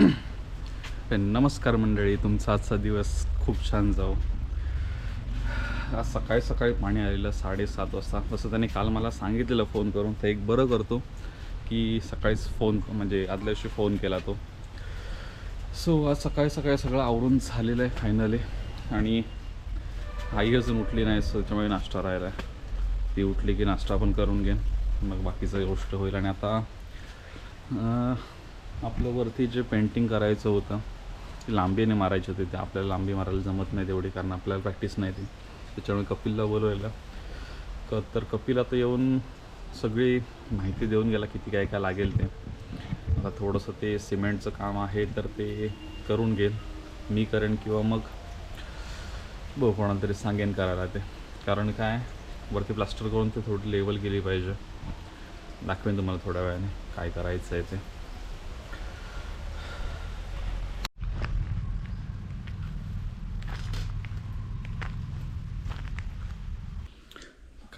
नमस्कार मंडळी तुमचा आजचा दिवस खूप छान जाऊ आज सकाळी सकाळी पाणी आलेलं साडेसात वाजता. तसं त्याने काल मला सांगितलेलं फोन करून तर एक बरं करतो की सकाळीच फोन म्हणजे आदल्या दिवशी फोन केला तो. सो आज सकाळी सकाळी सगळं आवरून झालेलं आहे फायनली आणि आई अजून उठली नाही सो त्याच्यामुळे नाश्ता राहिला आहे. ती उठली की नाश्ता पण करून घेईन. मग बाकीचं गोष्ट होईल. आणि आता आपलं वरती जे पेंटिंग करायचं होतं ते लांबीने मारायचे होते ते आपल्याला लांबी मारायला जमत नाही तेवढी कारण आपल्याला प्रॅक्टिस नाही ती. त्याच्यामुळे कपिलला बोलवलं क तर कपिल आता येऊन सगळी माहिती देऊन गेला किती काय काय लागेल ते. आता थोडंसं ते सिमेंटचं काम आहे तर ते करून घेईल. मी करेन किंवा मग बघ कोणाला तरी सांगेन करायला ते. कारण काय वरती प्लास्टर करून ते थोडी लेवल गेली पाहिजे. दाखवेन तुम्हाला थोड्या वेळाने काय करायचं आहे ते.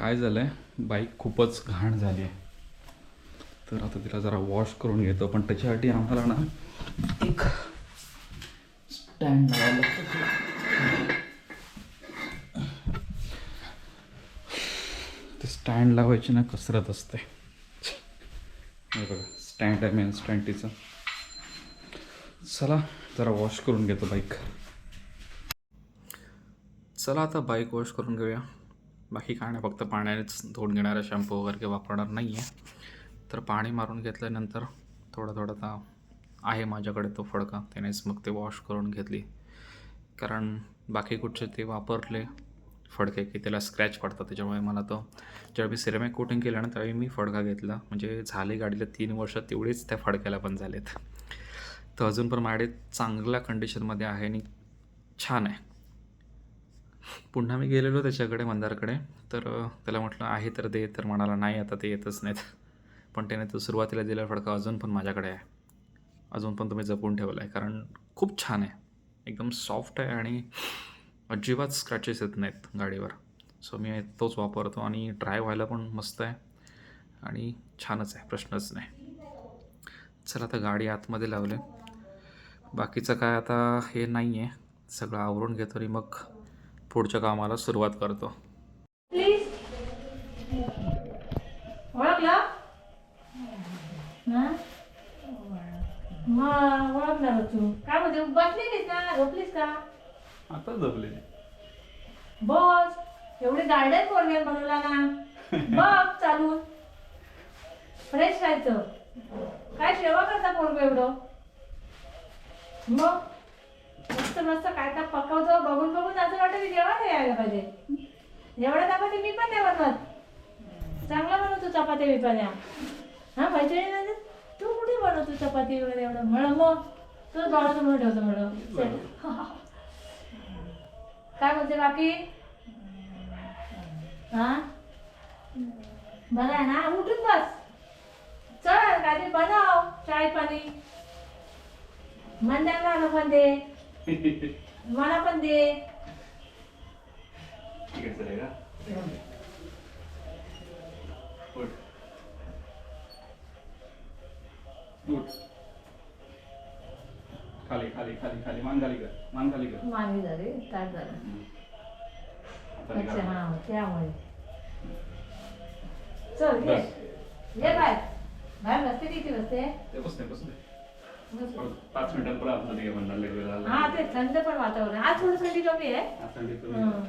काय झालं आहे बाईक खूपच घाण झाली आहे तर आता तिला जरा वॉश करून घेतो. पण त्याच्यासाठी आम्हाला ना एक स्टँड लावायला लागतं. ते स्टँड लावायची ना कसरत असते. बघा स्टँड आहे मेन स्टँड तिचं. चला जरा वॉश करून घेतो बाईक चला आता बाईक वॉश करून घेऊया. बाकी काय नाही फक्त पाण्यानेच धुवून घेणारा शॅम्पू वगैरे काही वापरणार नाही आहे तर पाणी मारून घेतल्यानंतर थोडा थोडं आता आहे माझ्याकडे तो फडका. त्यानेच मग ते वॉश करून घेतली. कारण बाकी कुठचे ते वापरले फडके की त्याला स्क्रॅच पडतात. त्याच्यामुळे मला तो जेव्हा मी सिरेमिक कोटिंग केलं ना त्यावेळी मी फडका घेतला. म्हणजे झाले गाडीला तीन वर्ष तेवढीच त्या फडक्याला पण झालेत. तर अजून पण माझ्याकडे चांगल्या कंडिशनमध्ये आहे आणि छान आहे. पुन्हा मी गेलेलो त्याच्याकडे मंदारकडे. तर त्याला म्हटलं आहे तर दे. तर म्हणाला नाही आता ते येतच नाहीत. पण त्याने तो सुरुवातीला दिलेला फडका अजून पण माझ्याकडे आहे. अजून पण तुम्ही जपून ठेवला आहे कारण खूप छान आहे. एकदम सॉफ्ट आहे आणि अजिबात स्क्रॅचेस येत नाहीत गाडीवर. सो मी तोच वापरतो आणि ड्राय व्हायला पण मस्त आहे आणि छानच आहे प्रश्नच नाही. चला आता गाडी आतमध्ये लावले. बाकीचं काय आता हे नाही आहे सगळं आवरून घेतो आणि मग पुढच्या कामाला सुरुवात करतो. प्लीज ओळखलं? हा? मग ओळखणार हो तू. काय म्हणते बसलेलीस ना? झोपलीस का? आता जपले बस. एवढे गार्डन पोरग्यान बनवला ना. बघ चालून फ्रेश राहायचं काय सेवा करता पोरग एवढं? मग? मस्त मस्त काय तर पकवतो बघून बघून असं वाटतं की जेवण यायला पाहिजे. एवढ्या चपाती मी पण नाही बनवत. चांगला बनवतो चपाती बिपात्या हा मैत्रिणी तू कुठे बनवतो चपाती वगैरे एवढं? म्हण मग तू डोळा म्हणून ठेवतो म्हणून. काय बोलते बाकी? हा? बरं आहे ना? उठून बस. चल काहीतरी बनव चाय पाणी. मंद्यांना पण दे मला पण दे. ठीक आहे उठ उठ खाली खाली खाली खाली. मान खाली कर. मान खाली कर मागे झाले? काय झालं. अच्छा हा त्यामुळे. चल ये. बाय बाहेर. बसते किती बसते? ते बसते बसते. बस. पाच मिनिटात पुढे आपलं ते म्हणणार हा ते थंड पण वातावरण. आज थोडं थंडी कमी आहे. हं.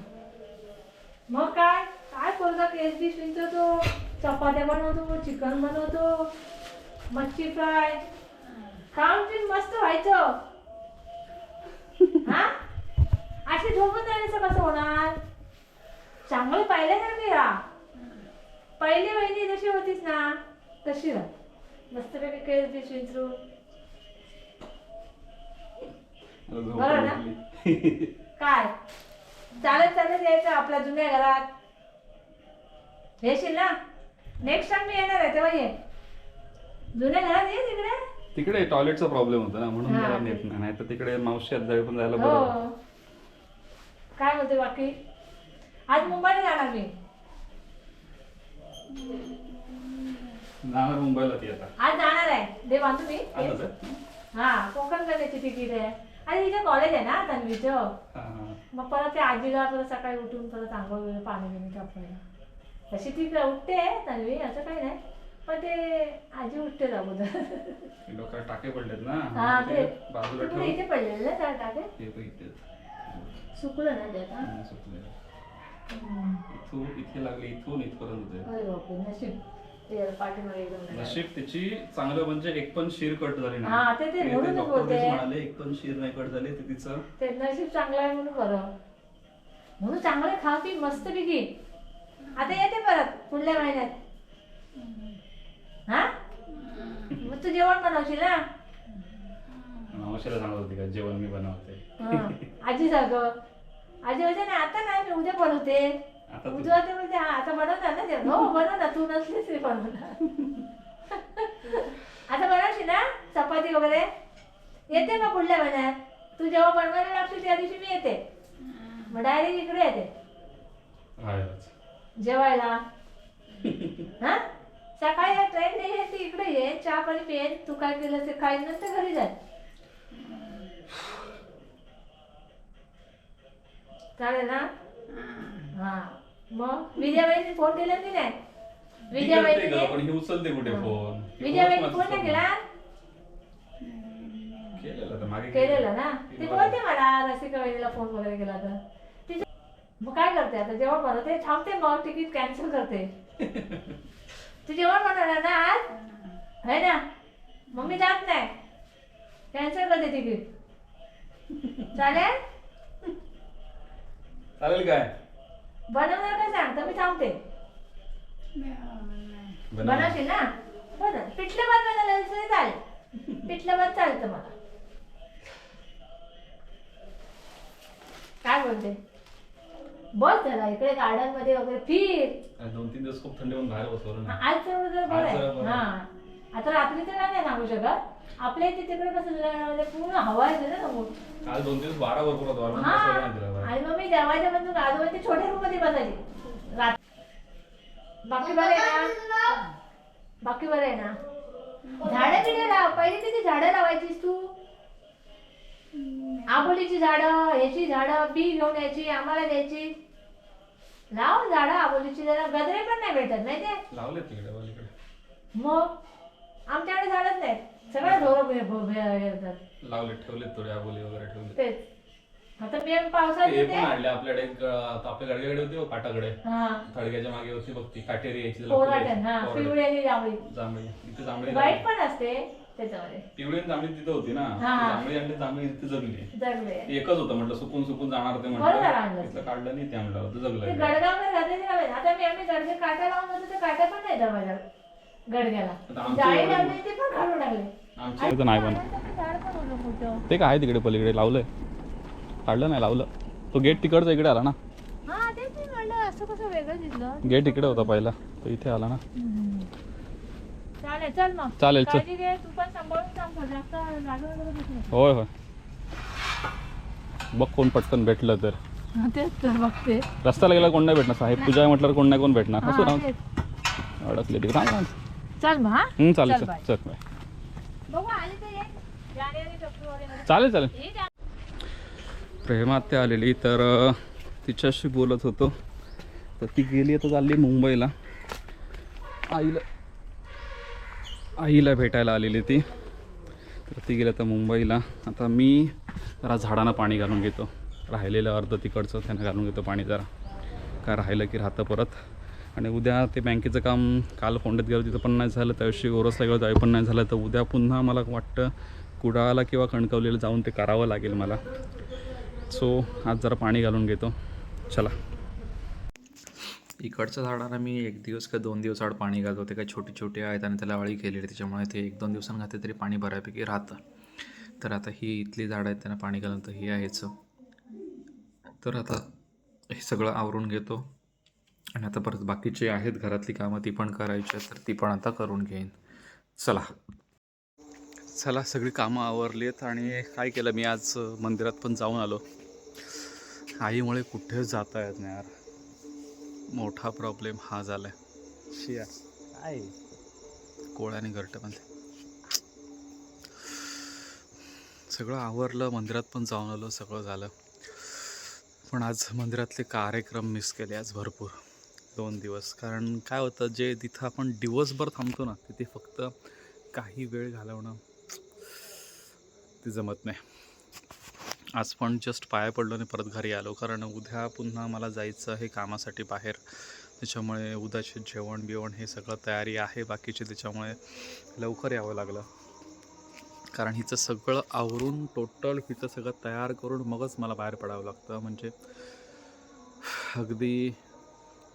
मग काय? काय पोरगा केस बी तो? चपात्या बनवतो चिकन बनवतो मच्छी फ्राय खाऊन पिऊन मस्त व्हायचं. हा? असे झोपून जाण्याचं कसं होणार? चांगलं पाहिल्यासारखी राहा पहिली बहिणी जशी होतीस ना तशी राहा. मस्तपैकी केस बी शिंचरून बरं ना? काय? चालत चालत यायचं आपल्या जुन्या घरात. येशील ना? नेक्स्ट टाइम मी येणार आहे तेव्हा ये. जुन्या घरात ये तिकडे. तिकडे टॉयलेटचा प्रॉब्लेम होता ना म्हणून ते. नेत नाही तर तिकडे मावशी आजारी पण जायला बरं हो. काय बोलते बाकी? आज मुंबईला जाणार मी. जाणार मुंबईला ती आता. आज जाणार आहे. दे बांधू मी? हा कोकण कलेची तिकीट आहे. आणि इथे कॉलेज आहे ना तन्वीचं. मग परत ते आजीला परत सकाळी उठून परत आंघोळ वगैरे पाणी बिणी तापवायला तशी ती उठते तन्वी असं काही नाही. पण ते आजी उठते अगोदर. डोक्याला टाके पडलेत ना. हा ते बाजूला ठेव इथे पडलेलं ना त्या टाके. इथे सुकलं ना सुकलेलं. हम्म. इथून इथे लागले इथून इथपर्यंत. होते अरे बापरे नशीब. नशीब त्याची चांगलं म्हणजे एक पण शिर कट झाली हा, ते- बोलते. तेच म्हणाले एक पण शिर नाही कट झाली ते तिचं. ते नशीब चांगलं आहे म्हणून बरं. म्हणून चांगलं खा की मस्त पिकी. आता येते परत पुढल्या महिन्यात. हा? मग तू जेवण बनवशील ना? मावशीला सांगत होती का जेवण मी बनवते. आजी सारखं. आजी म्हणजे नाही आता नाही मी उद्या बनवते. आता तू- उद्या ते म्हणजे हा, आता बनवणार ना जेवण हो बनव ना तू नसलीस मी बनवणार. आता बनवशील ना? चपाती वगैरे? येते का पुढल्या महिन्यात? तू जेव्हा बनवायला लागशील त्या दिवशी मी येते. मग डायरेक्ट इकडे येते. आहेच. जेवायला. हा? सकाळी ट्रेन नाही आहे ती इकडे ये. चहा पाणी पियेन तू काय केलं ते खाईन नंतर घरी जाय चालेल ना? हा. मग विजयाबाईने फोन केला की नाही? ती पण विजयाबाईने ही उचलते कुठे. फोन ती विजयाबाईने फोन नाही केला. केलेला तर मागे केलेला. ना? ती ती. बोलते मला रसिका वहिनीला फोन वगैरे केला तर. तिच्या मग काय करते आता? जेवण बनवते थांबते मग तिकीट कॅन्सल करते. तू जेवण बनवणार ना आज? है ना? मग मी जात नाही. कॅन्सल करते तिकीट. चालेल? चालेल काय? बनवणार काय सांग? तर मी थांबते बनव. बनवशील ना? ना पिठलं भात बनवलं तरी चालेल. पिठलं भात चालतं मला काय बोलते? बस जरा इकडे गार्डनमध्ये वगैरे फिर. दोन तीन दिवस खूप थंडी होऊन बाहेर बसवलं आज जर बरं आहे. बरं हा. आता रात्री तर नाही सांगू शकत. आपल्या इथे तिकडे कसं म्हणजे पूर्ण हवा येते ना समोर. काल दोन दिवस बारा भरपूर होतो नाही. आणि मग मी जेवायच्या बंद आजोबाच्या छोट्या रूममध्ये बसायची. रात बाकी बरं आहे ना? बाकी बरं आहे ना? झाडं बिडं लाव. पहिले किती झाडं लावायचीस तू. आबोलीची झाडं याची झाडं बी घेऊन यायची आम्हाला द्यायची. लाव झाडं आबोलीची. जरा गजरे पण नाही भेटत माहितीये लावले तिकडे पलीकडे मग? आमच्याकडे झाडच नाही सगळं ढोरं लावले ठेवले थोडे आबोली वगैरे ठेवले. तेच. आता मी पावसात हे पण येते आणले आपल्याकडे एक, अं, आपल्या गाडगेकडे होती बघ, हा. थडग्याच्या मागे होती बघ ती काटेरी यायची त्याला फुलं कोराटन यायची. हा कोरडे. पिवळी आणि जांभळी. जांभळी इथे जांभळी वाईट लागली. पण असते त्याच्यामध्ये. पिवळी आणि जांभळी तिथं होती ना. हा. ती जांभळी आणि जांभळी तिथे जगली. जगले. ते एकच होतं म्हटलं सुकून सुकून जाणार ते बरोबर म्हटलं. तिथलं काढलं नाही ते म्हणलं होतं ते जगलं गडगावला नव्हे आता मी आम्ही गडगे काटा लावून होतो ते काटा पण नाही दरवाजा गडग्याला. आता आमच्या जाळी एवढं- लावली ते पण काढून टाकले. आमच्या इथं नाही पण. झाड पण होतं मोठं ते काय आहे तिकडे पलीकडे? लावलंय. काढलं नाही लावलं. तो गेट तिकडचा इकडे आला ना. हा तेच मी म्हणलं असं कसं वेगळं दिसलं? गेट इकडे होता पहिला. तो इथे आला ना. चालेल चल मग. चालेल, चल. काळजी घे तू पण सांभाळून सांग जास्त जागा वगैरे बसू नको. होय होय. बघ कोण पटकन भेटलं तर. हा, तेच तर बघते. रस्त्याला गेला कोण नाही भेटणार? साहेब पूजा आहे म्हटल्यावर कोण नाही कोण भेटणार? असं हा, राहून. तेच. अडकले तिकडे. चल मग हा. चालेल चल, चल बाय. चल बाय. बघू आली तर ये. जानेवारी फेब्रुवारी चालेल चालेल. प्रेमात आलेली. तर तिच्याशी बोलत होतो. तर ती गेली तर चालली मुंबईला. आईला आईला भेटायला आलेली ती. तर ती गेली तर मुंबईला. आता मी जरा झाडांना पाणी घालून घेतो. राहिलेलं अर्ध तिकडचं त्यांना घालून घेतो पाणी जरा. काय राहिलं की राहतं परत. आणि उद्या ते बँकेचं काम काल फोंडेत गेलं तिथं पण नाही झालं. त्याविषयी ओरसला गेलं त्यावेळी पण नाही झालं. तर उद्या पुन्हा मला वाटतं कुडाळाला किंवा कणकवलीला जाऊन ते करावं लागेल मला. सो आज जरा पाणी घालून घेतो. चला. इकडच्या झाडांना मी एक दिवस का दोन दिवस आड पाणी घालतो. ते काही छोटे छोटे आहेत आणि त्याला अळी केलेली त्याच्यामुळे ते एक दोन दिवसांनी घातले तरी पाणी बऱ्यापैकी राहतं. तर आता ही इथली झाडं आहेत त्यांना पाणी घालून तर ही आहेच तर आता हे सगळं आवरून घेतो. आणि आता परत बाकीचे आहेत घरातली कामं ती पण करायची तर ती पण आता करून घेईन. चला. चला सगळी कामं आवरली आहेत आणि काय केलं? मी आज मंदिरात पण जाऊन आलो. आईमुळे कुठेच जाता येत नाही यार. मोठा प्रॉब्लेम हा झाला आहे शिया. काय कोळ्याने घरटं पण सगळं आवरलं मंदिरात पण जाऊन आलो सगळं झालं. पण आज मंदिरातले कार्यक्रम मिस केले आज भरपूर. दोन दिवस. कारण काय होतं जे तिथं आपण दिवसभर थांबतो ना तिथे फक्त काही वेळ घालवणं ते जमत नाही. आज पण जस्ट पाया पडलो आणि परत घरी आलो. कारण उद्या पुन्हा मला जायचं आहे कामासाठी बाहेर. त्याच्यामुळे उद्याचे जेवण बिवण हे सगळं तयारी आहे. बाकीचे त्याच्यामुळे लवकर यावं लागलं. कारण हिचं सगळं आवरून टोटल हिचं सगळं तयार करून मगच मला बाहेर पडावं लागतं. म्हणजे अगदी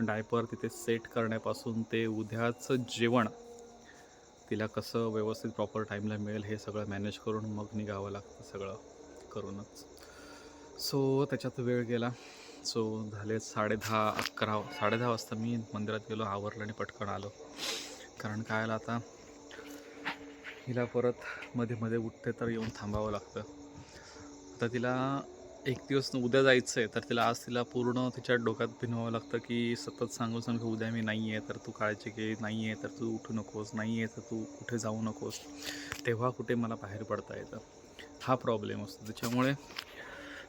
डायपर तिथे सेट करण्यापासून ते उद्याचं जेवण तिला कसं व्यवस्थित प्रॉपर टाईमला मिळेल हे सगळं मॅनेज करून मग निघावं लागतं सगळं. करूनच. सो त्याच्यात वेळ गेला. सो झाले साडे दहा अकरा साडेदहा वाजता मी मंदिरात गेलो आवरलं आणि पटकन आलो. कारण काय आलं आता? हिला परत मध्ये मध्ये उठते तर येऊन थांबावं लागतं. आता तिला एक दिवस उद्या जायचं आहे तर तिला आज तिला पूर्ण तिच्या डोक्यात भिनवावं लागतं की सतत सांगून सांगू उद्या मी नाही आहे तर तू काळजी घे नाही आहे तर तू उठू नकोस नाही आहे तर तू कुठे जाऊ नकोस. तेव्हा कुठे मला बाहेर पडता येतं. हा प्रॉब्लेम असतो. त्याच्यामुळे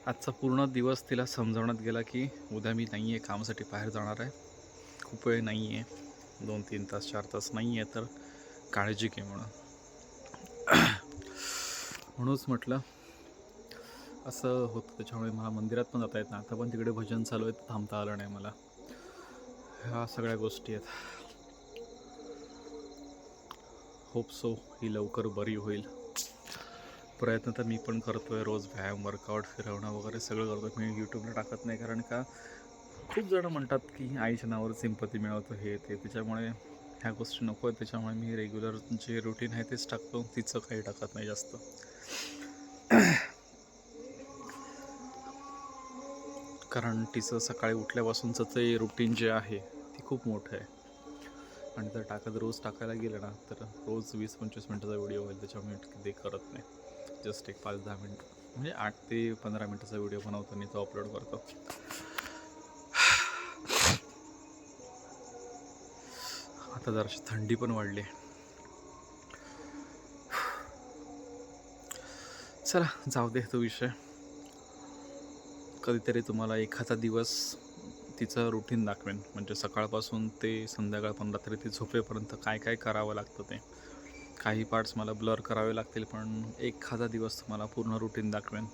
आजचा पूर्ण दिवस तिला समजवण्यात गेला की उद्या मी नाही आहे कामासाठी बाहेर जाणार आहे. खूप वेळ नाही आहे दोन तीन तास चार तास नाही आहे तर काळजी घे म्हणून. म्हणूनच म्हटलं असं होतं. त्याच्यामुळे मला मंदिरात पण जाता येत नाही. आता पण तिकडे भजन चालू आहे थांबता आलं नाही मला. ह्या सगळ्या गोष्टी आहेत. होप सो ही लवकर बरी होईल. प्रयत्न तर मी पण करतो आहे रोज व्यायाम वर्कआउट फिरवणं वगैरे सगळं करतो मी यूट्यूबला टाकत नाही कारण का खूप जणं म्हणतात की आईच्या नावावर सिंपती मिळवतो हे ते. त्याच्यामुळे ह्या गोष्टी नको आहेत. त्याच्यामुळे मी रेग्युलर जे रुटीन आहे तेच टाकतो. तिचं काही टाकत नाही जास्त. कारण तिचं सकाळी उठल्यापासूनचं ते रुटीन जे आहे ती खूप मोठं आहे. आणि जर टाकत रोज टाकायला गेलं ना तर रोज वीस पंचवीस मिनटाचा व्हिडिओ होईल. त्याच्यामुळे ते करत नाही. जस्ट एक पाच दहा मिनटं म्हणजे आठ ते पंधरा मिनटाचा व्हिडिओ बनवतो आणि तो अपलोड करतो. आता जराशी थंडी पण वाढली. चला जाऊ दे तो विषय. कधीतरी तुम्हाला एखादा दिवस तिचं रुटीन दाखवेन. म्हणजे सकाळपासून ते संध्याकाळ पण रात्री ते झोपेपर्यंत काय काय करावं लागतं ते. काही पार्ट्स मला ब्लर करावे लागतील पण एखादा दिवस तुम्हाला पूर्ण रुटीन दाखवेन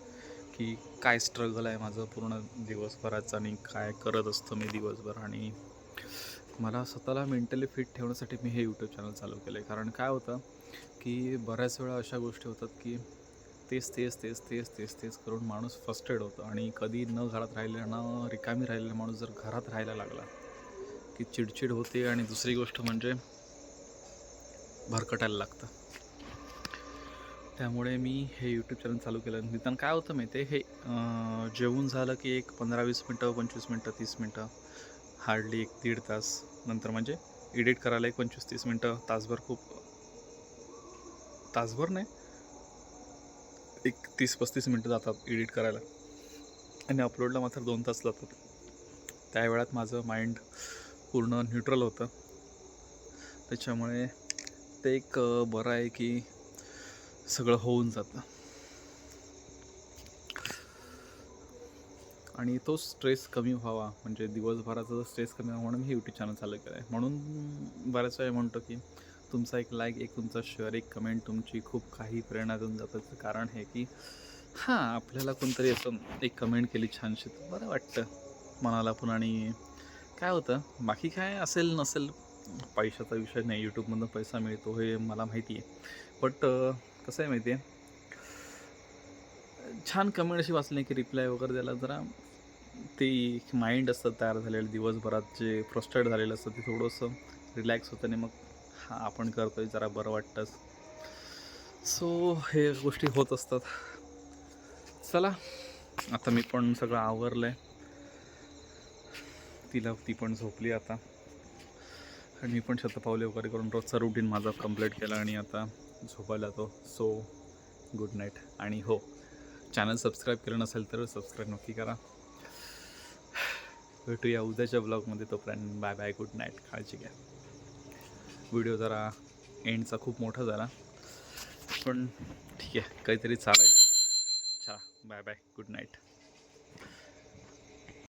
की काय स्ट्रगल आहे माझं पूर्ण दिवसभराचं आणि काय करत असतं मी दिवसभर. आणि मला स्वतःला मेंटली फिट ठेवण्यासाठी मी हे यूट्यूब चॅनल चालू केलं आहे कारण काय होतं की बऱ्याच वेळा अशा गोष्टी होतात की तेच तेच तेच तेच तेच तेच करून माणूस फस्टेड होतो. आणि कधी न घरात राहिलेला न रिकामी राहिलेला माणूस जर घरात राहायला लागला की चिडचिड होते आणि दुसरी गोष्ट म्हणजे भरकटायला लागतं. त्यामुळे मी हे यूट्यूब चॅनल चालू केलं. निदान काय होतं माहिती आहे हे जेवून झालं की एक पंधरा वीस मिनटं पंचवीस मिनटं तीस मिनटं हार्डली एक दीड तास. नंतर म्हणजे एडिट करायला एक पंचवीस तीस मिनटं तासभर खूप तासभर नाही एक तीस पस्तीस मिनटं जातात एडिट करायला. आणि अपलोडला मात्र दोन तास जातात. त्या वेळात माझं माइंड पूर्ण न्यूट्रल होतं. त्याच्यामुळे ते एक बरं आहे की सगळं होऊन जातं. आणि तो स्ट्रेस कमी व्हावा म्हणजे दिवसभराचा जो स्ट्रेस कमी व्हावा म्हणून मी यूट्यूब चॅनल चालू केलं आहे म्हणून बऱ्याच वेळा म्हणतो की तुमचा एक लाईक एक तुमचा शेअर एक कमेंट तुमची खूप काही प्रेरणा देऊन जातं कारण हे की हां आपल्याला कोणतरी असं एक कमेंट केली छानशी तर बरं वाटतं मनाला पण. आणि काय होतं बाकी काय असेल नसेल पैशाचा विषय नाही यूट्यूबमधून पैसा मिळतो हे मला माहिती आहे. बट कसं आहे माहिती आहे? छान कमेंट अशी वाचली की रिप्लाय वगैरे द्यायला जरा ते माइंड असतं तयार झालेलं दिवसभरात जे फ्रस्ट्रेट झालेलं असतं ते थोडंसं रिलॅक्स होतं आणि मग हा आपण करतो आहे जरा बरं वाटतंच. सो हे गोष्टी होत असतात. चला आता मी पण सगळं आवरलं आहे तिला ती पण झोपली आता. आणि मी पण शतपावले वगैरे करून रोजचा रुटीन माझा कंप्लीट केला आणि आता झोपायला तो सो गुड नाईट आणि हो चॅनल सबस्क्राईब केलं नसेल तर सबस्क्राईब नक्की करा. भेटूया उद्याच्या ब्लॉगमध्ये तोपर्यंत बाय बाय गुड नाईट काळजी घ्या. व्हिडिओ जरा एंडचा खूप मोठा झाला. पण ठीक आहे काहीतरी चालायचं. Bye bye good night